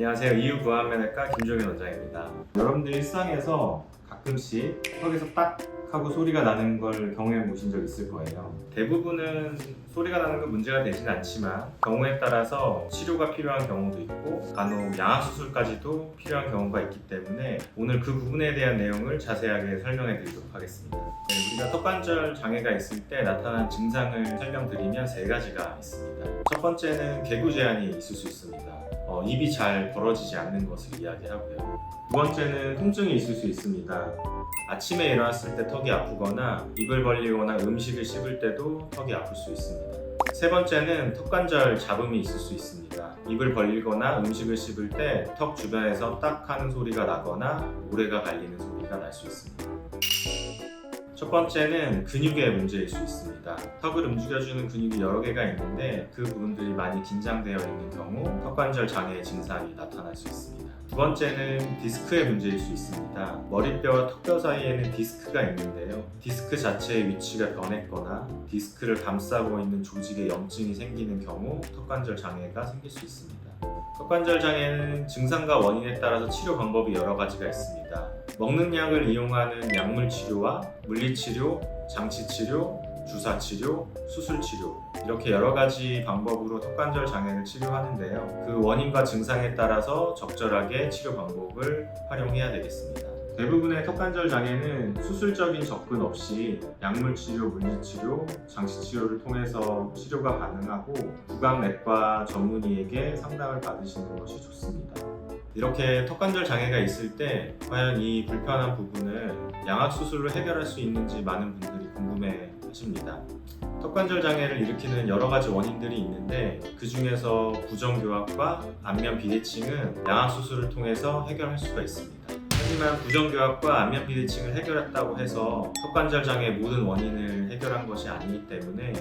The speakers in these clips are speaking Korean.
안녕하세요. 이유 구안면외과 김종현 원장입니다. 여러분들 일상에서 가끔씩 턱에서 딱 하고 소리가 나는 걸 경험해 보신 적 있을 거예요. 대부분은 소리가 나는 건 문제가 되진 않지만 경우에 따라서 치료가 필요한 경우도 있고 간혹 양악 수술까지도 필요한 경우가 있기 때문에 오늘 그 부분에 대한 내용을 자세하게 설명해 드리도록 하겠습니다. 네, 우리가 턱관절 장애가 있을 때 나타난 증상을 설명드리면 세 가지가 있습니다. 첫 번째는 개구 제한이 있을 수 있습니다. 어, 입이 잘 벌어지지 않는 것을 이야기하고요. 두 번째는 통증이 있을 수 있습니다. 아침에 일어났을 때 턱이 아프거나 입을 벌리거나 음식을 씹을 때도 턱이 아플 수 있습니다. 세 번째는 턱관절 잡음이 있을 수 있습니다. 입을 벌리거나 음식을 씹을 때 턱 주변에서 딱 하는 소리가 나거나 모래가 갈리는 소리가 날 수 있습니다. 첫 번째는 근육의 문제일 수 있습니다. 턱을 움직여주는 근육이 여러 개가 있는데 그 부분들이 많이 긴장되어 있는 경우 턱관절 장애 증상이 나타날 수 있습니다. 두 번째는 디스크의 문제일 수 있습니다. 머리뼈와 턱뼈 사이에는 디스크가 있는데요. 디스크 자체의 위치가 변했거나 디스크를 감싸고 있는 조직에 염증이 생기는 경우 턱관절 장애가 생길 수 있습니다. 턱관절 장애는 증상과 원인에 따라서 치료 방법이 여러 가지가 있습니다. 먹는 약을 이용하는 약물 치료와 물리 치료, 장치 치료, 주사 치료, 수술 치료 이렇게 여러 가지 방법으로 턱관절 장애를 치료하는데요. 그 원인과 증상에 따라서 적절하게 치료 방법을 활용해야 되겠습니다. 대부분의 턱관절 장애는 수술적인 접근 없이 약물 치료, 물리 치료, 장치 치료를 통해서 치료가 가능하고 구강 내과 전문의에게 상담을 받으시는 것이 좋습니다. 이렇게 턱관절 장애가 있을 때 과연 이 불편한 부분을 양악 수술로 해결할 수 있는지 많은 분들이 궁금해 하십니다. 턱관절 장애를 일으키는 여러 가지 원인들이 있는데 그 중에서 부정교합과 안면 비대칭은 양악 수술을 통해서 해결할 수가 있습니다. 하지만 부정교합과 안면 비대칭을 해결했다고 해서 턱관절 장애의 모든 원인을 해결한 것이 아니기 때문에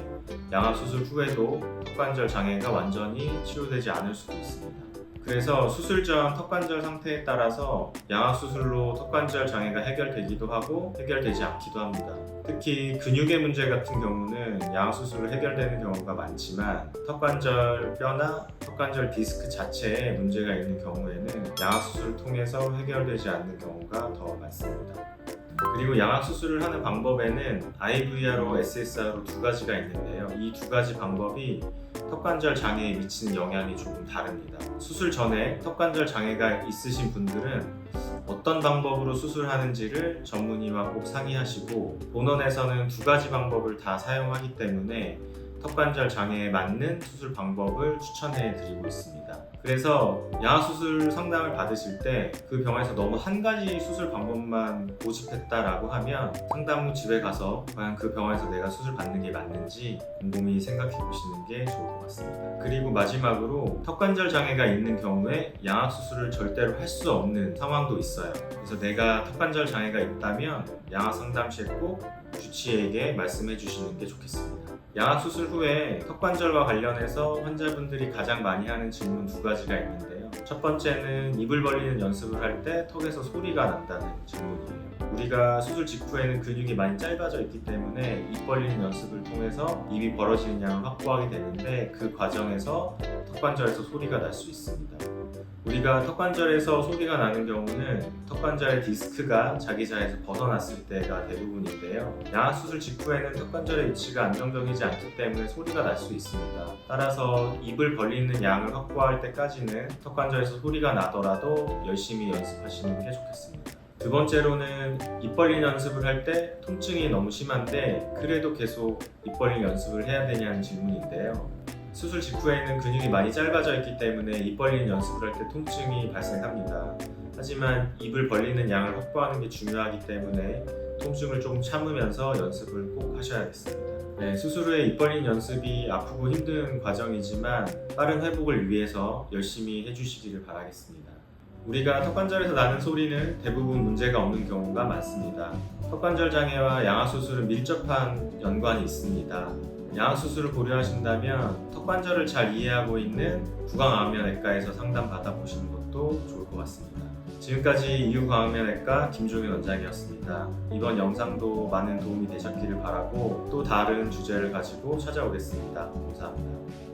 양악 수술 후에도 턱관절 장애가 완전히 치료되지 않을 수도 있습니다. 그래서 수술 전 턱관절 상태에 따라서 양악 수술로 턱관절 장애가 해결되기도 하고 해결되지 않기도 합니다. 특히 근육의 문제 같은 경우는 양악 수술로 해결되는 경우가 많지만 턱관절 뼈나 턱관절 디스크 자체에 문제가 있는 경우에는 양악 수술을 통해서 해결되지 않는 경우가 더 많습니다. 그리고 양악 수술을 하는 방법에는 IVR로 SSR로 두 가지가 있는데요. 이 두 가지 방법이 턱관절 장애에 미치는 영향이 조금 다릅니다. 수술 전에 턱관절 장애가 있으신 분들은 어떤 방법으로 수술하는지를 전문의와 꼭 상의하시고 본원에서는 두 가지 방법을 다 사용하기 때문에 턱관절 장애에 맞는 수술 방법을 추천해 드리고 있습니다. 그래서 양악 수술 상담을 받으실 때 그 병원에서 너무 한 가지 수술 방법만 고집했다라고 하면 상담 후 집에 가서 과연 그 병원에서 내가 수술 받는 게 맞는지 곰곰이 생각해 보시는 게 좋을 것 같습니다. 그리고 마지막으로 턱관절 장애가 있는 경우에 양악 수술을 절대로 할 수 없는 상황도 있어요. 그래서 내가 턱관절 장애가 있다면 양악 상담실에 꼭 주치의에게 말씀해 주시는 게 좋겠습니다. 양악 수술 후에 턱관절과 관련해서 환자분들이 가장 많이 하는 질문 두 가지가 있는데요. 첫 번째는 입을 벌리는 연습을 할 때 턱에서 소리가 난다는 질문이에요. 우리가 수술 직후에는 근육이 많이 짧아져 있기 때문에 입 벌리는 연습을 통해서 입이 벌어지는 양을 확보하게 되는데 그 과정에서 턱관절에서 소리가 날 수 있습니다. 우리가 턱관절에서 소리가 나는 경우는 턱관절의 디스크가 자기자에서 벗어났을 때가 대부분인데요. 양악 수술 직후에는 턱관절의 위치가 안정적이지 않기 때문에 소리가 날 수 있습니다. 따라서 입을 벌리는 양을 확보할 때까지는 턱관절에서 소리가 나더라도 열심히 연습하시는 게 좋겠습니다. 두 번째로는 입 벌린 연습을 할 때 통증이 너무 심한데 그래도 계속 입 벌린 연습을 해야 되냐는 질문인데요. 수술 직후에는 근육이 많이 짧아져 있기 때문에 입 벌리는 연습을 할 때 통증이 발생합니다. 하지만 입을 벌리는 양을 확보하는 게 중요하기 때문에 통증을 조금 참으면서 연습을 꼭 하셔야겠습니다. 네, 수술 후에 입 벌린 연습이 아프고 힘든 과정이지만 빠른 회복을 위해서 열심히 해주시기를 바라겠습니다. 우리가 턱관절에서 나는 소리는 대부분 문제가 없는 경우가 많습니다. 턱관절 장애와 양악 수술은 밀접한 연관이 있습니다. 양악 수술을 고려하신다면 턱관절을 잘 이해하고 있는 구강암면외과에서 상담 받아보시는 것도 좋을 것 같습니다. 지금까지 이유광암면외과 김종현 원장이었습니다. 이번 영상도 많은 도움이 되셨기를 바라고 또 다른 주제를 가지고 찾아오겠습니다. 감사합니다.